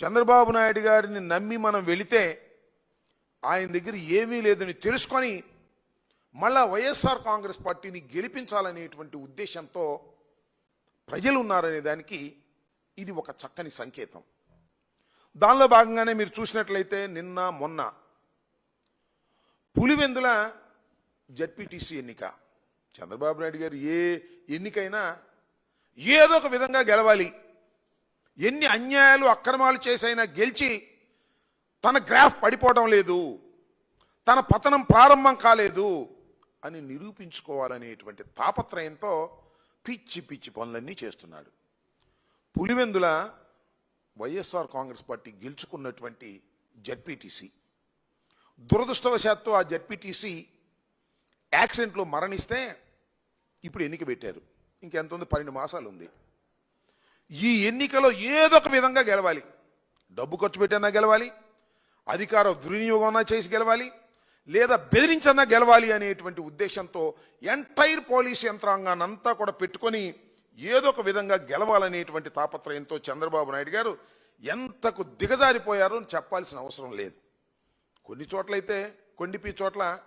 చంద్రబాబు నాయుడు గారిని నమ్మి మనం వెళితే ఆయన దగ్గర ఏమీ లేదని తెలుసుకొని మళ్ళా వైఎస్ఆర్ కాంగ్రెస్ పార్టీని గెలిపించాలనేటువంటి ఉద్దేశంతో ప్రజలు ఉన్నారనే దానికి ఇది ఒక చక్కని సంకేతం. దానిలో భాగంగానే మీరు చూసినట్లయితే నిన్న మొన్న పులివెందుల జడ్పీటీసీ ఎన్నిక. చంద్రబాబు నాయుడు గారు ఏ ఎన్నికైనా ఏదో ఒక విధంగా గెలవాలి. ఎన్ని అన్యాయాలు అక్రమాలు చేసైనా గెలిచి తన గ్రాఫ్ పడిపోవడం లేదు తన పతనం ప్రారంభం కాలేదు అని నిరూపించుకోవాలనేటువంటి తాపత్రయంతో పిచ్చి పిచ్చి పనులన్నీ చేస్తున్నాడు. పులివెందుల వైఎస్ఆర్ కాంగ్రెస్ పార్టీ గెలుచుకున్నటువంటి జడ్పీటీసీ. దురదృష్టవశాత్తు ఆ జడ్పీటీసీ యాక్సిడెంట్లో మరణిస్తే ఇప్పుడు ఎన్నిక పెట్టారు. ఇంకెంత ఉంది? పన్నెండు మాసాలు ఉంది ఈ ఎన్నికలో ఏదో ఒక విధంగా గెలవాలి. డబ్బు ఖర్చు పెట్టన్నా గెలవాలి అధికార దుర్వినియోగం చేసి గెలవాలి లేదా బెదిరించన్నా గెలవాలి అనేటువంటి ఉద్దేశంతో ఎంటైర్ పోలీస్ యంత్రాంగాన్ని అంతా కూడా పెట్టుకొని ఏదో ఒక విధంగా గెలవాలనేటువంటి తాపత్రయంతో చంద్రబాబు నాయుడు గారు ఎంతకు దిగజారిపోయారో అని చెప్పాల్సిన అవసరం లేదు. కొన్ని చోట్లయితే కొండిపి చోట్ల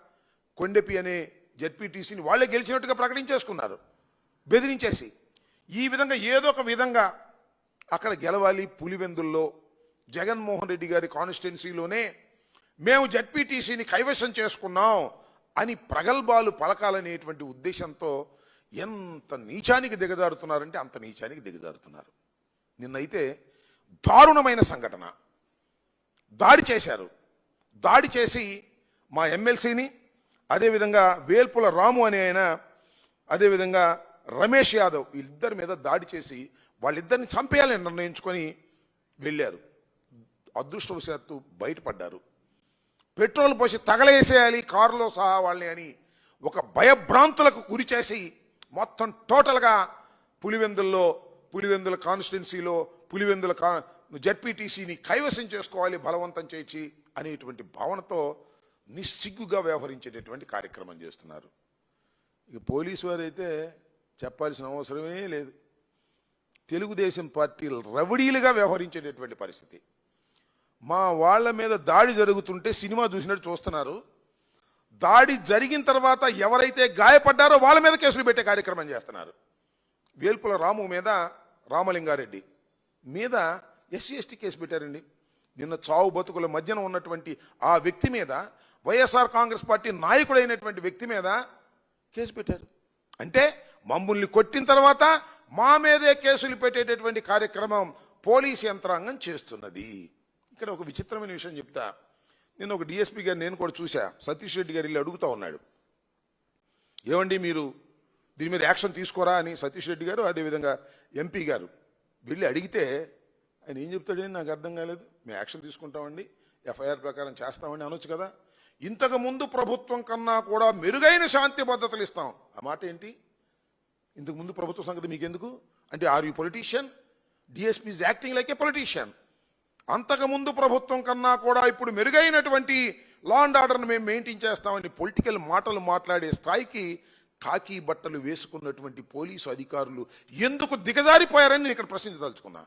కొండెపి అనే జడ్పీటీసీని వాళ్ళే గెలిచినట్టుగా ప్రకటించేసుకున్నారు బెదిరించేసి. ఈ విధంగా ఏదో ఒక విధంగా అక్కడ గెలవాలి పులివెందుల్లో జగన్మోహన్ రెడ్డి గారి కాన్స్టిట్యున్సీలోనే మేము జడ్పీటీసీని కైవశం చేసుకున్నాం అని ప్రగల్భాలు పలకాలనేటువంటి ఉద్దేశంతో ఎంత నీచానికి దిగజారుతున్నారంటే అంత నీచానికి దిగజారుతున్నారు. నిన్నైతే దారుణమైన సంఘటన. దాడి చేశారు. దాడి చేసి మా ఎమ్మెల్సీని అదేవిధంగా వేల్పుల రాము అనే ఆయన అదేవిధంగా రమేష్ యాదవ్ వీళ్ళిద్దరి మీద దాడి చేసి వాళ్ళిద్దరిని చంపేయాలని నిర్ణయించుకొని వెళ్ళారు. అదృష్టవశాత్తు బయటపడ్డారు. పెట్రోల్ పోసి తగలేసేయాలి కారులో సహా వాళ్ళని అని ఒక భయభ్రాంతులకు గురి చేసి మొత్తం టోటల్గా పులివెందుల్లో పులివెందుల కాన్స్టిట్యున్సీలో పులివెందుల కా జడ్పీటీసీని కైవసం చేసుకోవాలి బలవంతం చేసి అనేటువంటి భావనతో నిస్సిగ్గుగా వ్యవహరించేటటువంటి కార్యక్రమం చేస్తున్నారు. ఇక పోలీసు వారైతే చెప్పాల్సిన అవసరమే లేదు. తెలుగుదేశం పార్టీ రవడీలుగా వ్యవహరించేటటువంటి పరిస్థితి. మా వాళ్ళ మీద దాడి జరుగుతుంటే సినిమా చూసినట్టు చూస్తున్నారు. దాడి జరిగిన తర్వాత ఎవరైతే గాయపడ్డారో వాళ్ళ మీద కేసులు పెట్టే కార్యక్రమం చేస్తున్నారు. వేల్పుల రాము మీద రామలింగారెడ్డి మీద ఎస్సీ ఎస్టీ కేసు పెట్టారండి. నిన్న చావు బతుకుల మధ్యన ఉన్నటువంటి ఆ వ్యక్తి మీద వైఎస్ఆర్ కాంగ్రెస్ పార్టీ నాయకుడైనటువంటి వ్యక్తి మీద కేసు పెట్టారు. అంటే మమ్మల్ని కొట్టిన తర్వాత మా మీదే కేసులు పెట్టేటటువంటి కార్యక్రమం పోలీస్ యంత్రాంగం చేస్తున్నది. ఇక్కడ ఒక విచిత్రమైన విషయం చెప్తా. నేను ఒక డిఎస్పీ గారు నేను కూడా చూశా. సతీష్ రెడ్డి గారు వెళ్ళి అడుగుతా ఉన్నాడు. ఏమండి మీరు దీని మీద యాక్షన్ తీసుకోరా అని సతీష్ రెడ్డి గారు అదేవిధంగా ఎంపీ గారు వెళ్ళి అడిగితే ఆయన ఏం చెప్తాడని నాకు అర్థం కాలేదు. మేము యాక్షన్ తీసుకుంటామండి. ఎఫ్ఐఆర్ ప్రకారం చేస్తామని అనొచ్చు కదా. ఇంతకు ముందు ప్రభుత్వం కన్నా కూడా మెరుగైన శాంతి భద్రతలు ఇస్తాం. ఆ మాట ఏంటి? ఇంతకు ముందు ప్రభుత్వ సంగతి మీకెందుకు? అంటే are you politician DSP is acting like a politician అంతకుముందు ప్రభుత్వం కన్నా కూడా ఇప్పుడు మెరుగైనటువంటి లా అండ్ ఆర్డర్ను మేము మెయింటైన్ చేస్తామని పొలిటికల్ మాటలు మాట్లాడే స్థాయికి కాకి బట్టలు వేసుకున్నటువంటి పోలీసు అధికారులు ఎందుకు దిగజారిపోయారని నేను ఇక్కడ ప్రశ్నించదలుచుకున్నా.